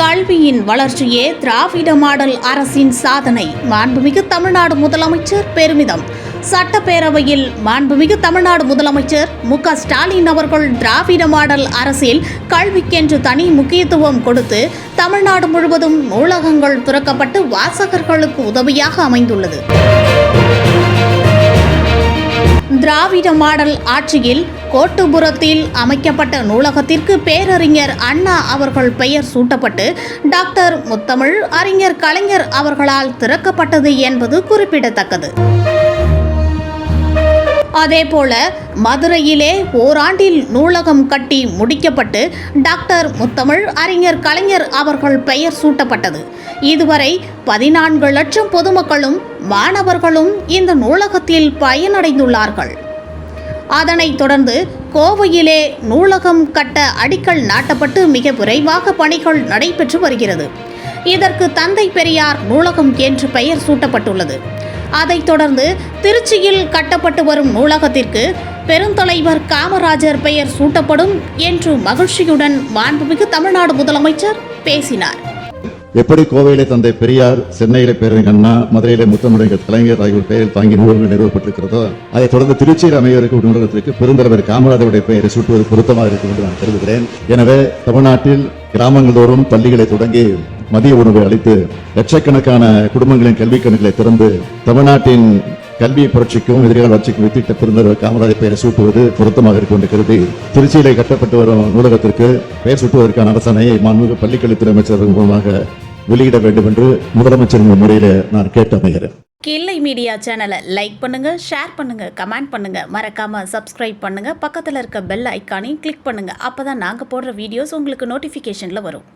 கல்வியின் வளர்ச்சியே திராவிட மாடல் அரசின் சாதனை. மாண்புமிகு தமிழ்நாடு முதலமைச்சர் பெருமிதம். சட்டப்பேரவையில் மாண்புமிகு தமிழ்நாடு முதலமைச்சர் மு ஸ்டாலின் அவர்கள் திராவிட மாடல் அரசில் கல்விக்கென்று தனி முக்கியத்துவம் கொடுத்து தமிழ்நாடு முழுவதும் நூலகங்கள் திறக்கப்பட்டு வாசகர்களுக்கு உதவியாக அமைந்துள்ளது. திராவிட மாடல் ஆட்சியில் கோட்டுபுரத்தில் அமைக்கப்பட்ட நூலகத்திற்கு பேரறிஞர் அண்ணா அவர்கள் பெயர் சூட்டப்பட்டு டாக்டர் முத்தமிழ் அறிஞர் கலைஞர் அவர்களால் திறக்கப்பட்டது என்பது குறிப்பிடத்தக்கது. அதேபோல மதுரையிலே ஓராண்டில் நூலகம் கட்டி முடிக்கப்பட்டு டாக்டர் முத்தமிழ் அறிஞர் கலைஞர் அவர்கள் பெயர் சூட்டப்பட்டது. இதுவரை பதினான்கு லட்சம் பொதுமக்களும் மாணவர்களும் இந்த நூலகத்தில் பயனடைந்துள்ளார்கள். அதனைத் தொடர்ந்து கோவையிலே நூலகம் கட்ட அடிக்கல் நாட்டப்பட்டு மிக விரைவாக பணிகள் நடைபெற்று வருகிறது. இதற்கு தந்தை பெரியார் நூலகம் என்று பெயர் சூட்டப்பட்டுள்ளது. அதைத் தொடர்ந்து திருச்சியில் கட்டப்பட்டு வரும் நூலகத்திற்கு பெருந்தலைவர் காமராஜர் பெயர் சூட்டப்படும் என்று மகிழ்ச்சியுடன் மாண்புமிகு தமிழ்நாடு முதலமைச்சர் பேசினார். எப்படி கோவையிலே தந்தை பெரியார் சென்னையிலே பேரறிஞர் அண்ணா மதுரையிலே முத்தமிழர் கலைஞர் ஆகியோர் பெயரில் தாங்கி நூலகங்கள் நிறுவப்பட்டிருக்கிறதோ அதைத் தொடர்ந்து திருச்சியில் அமையவிருக்கும் நூலகத்திற்கு பெருந்தலைவர் காமராஜருடைய பெயரை சூட்டுவது பொருத்தமாக இருக்கும் என்று நான் கருதுகிறேன். எனவே தமிழ்நாட்டில் கிராமங்கள் தோறும் பள்ளிகளை தொடங்கி மதிய உணவை அளித்து லட்சக்கணக்கான குடும்பங்களின் கல்வி கணக்குகளை திறந்து தமிழ்நாட்டின் கல்வி புரட்சிக்கும் எதிர்கால வளர்ச்சிக்கும் வித்திட்ட பெருந்தலைவர் காமராஜர் பெயரை சூட்டுவது பொருத்தமாக இருக்கும் என்று கருதி திருச்சியிலே கட்டப்பட்டு வரும் நூலகத்திற்கு பெயர் சூட்டுவதற்கான அரசனையை மாண்புமிகு பள்ளிக்கல்வித்துறை அமைச்சர் மூலமாக வெளியிட வேண்டும் என்று முதலமைச்சர் முறையில் நான் கேட்டமைகிறேன் கில்லை மீடியா சேனலை லைக் பண்ணுங்க ஷேர் பண்ணுங்க கமெண்ட் பண்ணுங்க. மறக்காம சப்ஸ்கிரைப் பண்ணுங்க. பக்கத்தில் இருக்க பெல் ஐக்கானையும் கிளிக் பண்ணுங்க. அப்பதான் நாங்கள் போடுற வீடியோஸ் உங்களுக்கு நோட்டிஃபிகேஷனில் வரும்.